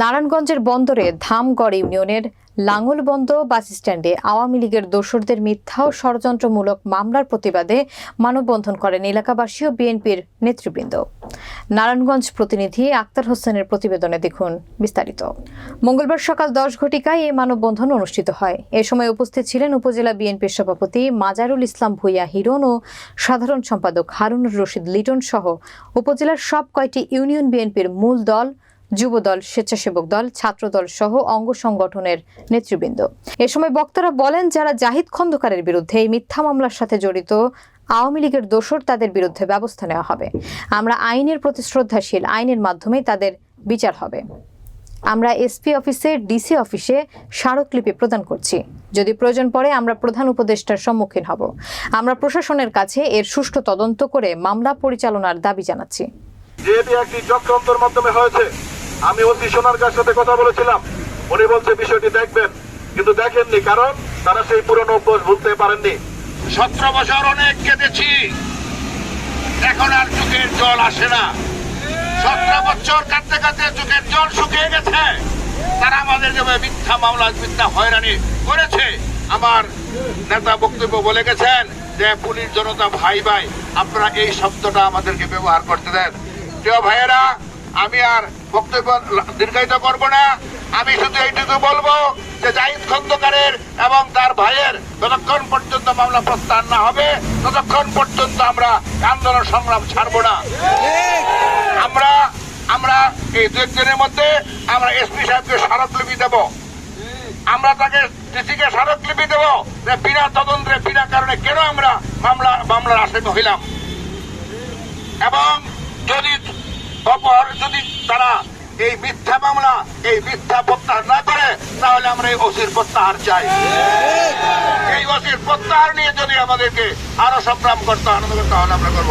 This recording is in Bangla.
নারায়ণগঞ্জের বন্দরে ধামগড় ইউনিয়নের লাঙ্গলবন্দ বাস স্ট্যান্ডে আওয়ামী লীগের দোসরদের মিথ্যা ও ষড়যন্ত্রমূলক মামলার প্রতিবাদে মানববন্ধন করেন এলাকাবাসী ও বিএনপির নেতৃবৃন্দ। নারায়ণগঞ্জ প্রতিনিধি আক্তার হোসেনের প্রতিবেদনে দেখুন বিস্তারিত। মঙ্গলবার সকাল দশ ঘটিকায় এই মানববন্ধন অনুষ্ঠিত হয়। এ সময় উপস্থিত ছিলেন উপজেলা বিএনপির সভাপতি মাজারুল ইসলাম ভুইয়া হিরণ ও সাধারণ সম্পাদক হারুনুর রশিদ লিটন সহ উপজেলার সব কয়টি ইউনিয়ন বিএনপির মূল দল যুবদল, স্বেচ্ছাসেবক দল, ছাত্রদল সহ অঙ্গ সংগঠনের নেতৃবৃন্দ। এ সময় বক্তারা বলেন, যারা জাহিদ খন্দকারের বিরুদ্ধে এই মিথ্যা মামলার সাথে জড়িত, আওয়ামী লীগের দোসর তাদের বিরুদ্ধে ব্যবস্থা নেওয়া হবে। আমরা আইনের প্রতি শ্রদ্ধাশীল, আইনের মাধ্যমেই তাদের বিচার হবে। আমরা এসপি অফিসে, ডিসি অফিসে স্মারকলিপি প্রদান করছি। যদি প্রয়োজন পড়ে, আমরা প্রধান উপদেষ্টার সম্মুখীন হব। আমরা প্রশাসনের কাছে এর সুষ্ঠু তদন্ত করে মামলা পরিচালনার দাবি জানাচ্ছি। একটি চক্রান্তর মাধ্যমে হয়েছে আমি অতি সোনার কার সাথে কথা বলেছিলাম। উনি বলছে, বিষয়টি দেখবেন। কিন্তু দেখেননি, কারণ তারা সেই পুরনো অভ্যাস ভুলতে পারেননি। সতেরো বছর অনেক কেঁদেছি। এখন আর চোখের জল আসে না। সতেরো বছর কাঁদতে কাঁদতে চোখের জল শুকিয়ে গেছে। তারা আমাদের যেভাবে মিথ্যা মামলা, মিথ্যা হয়রানি করেছে। আমার নেতা বক্তব্য বলে গেছেন যে, পুলিশ জনতা ভাই ভাই, আপনারা এই শব্দটা আমাদেরকে ব্যবহার করতে দেন। প্রিয় ভাইয়েরা, আমি আর বক্তব্য দীর্ঘায়িত করব না। আমি শুধু এইটুকু বলব যে জাহিদ খন্দকারের এবং তার ভাইয়ের যতক্ষণ পর্যন্ত মামলা প্রস্তাব না হবে, ততক্ষণ পর্যন্ত আমরা আন্দোলন সংগ্রাম ছাড়বো না। আমরা আমরা এই দু একদিনের মধ্যে আমরা এসপি সাহেবকে স্মারকলিপি দেব। আমরা তাকে ডিসিকে স্মারকলিপি দেব যে বিনা তদন্তে, বিনা কারণে কেন আমরা মামলা, মামলার আসামি হইলাম? এবং যদি যদি তারা এই মিথ্যা মামলা, এই মিথ্যা প্রত্যাহার না করে, তাহলে আমরা এই ওসির প্রত্যাহার চাই। এই ওসির প্রত্যাহার নিয়ে যদি আমাদেরকে আরও সংগ্রাম করতে হয়, তাহলে আমরা করব।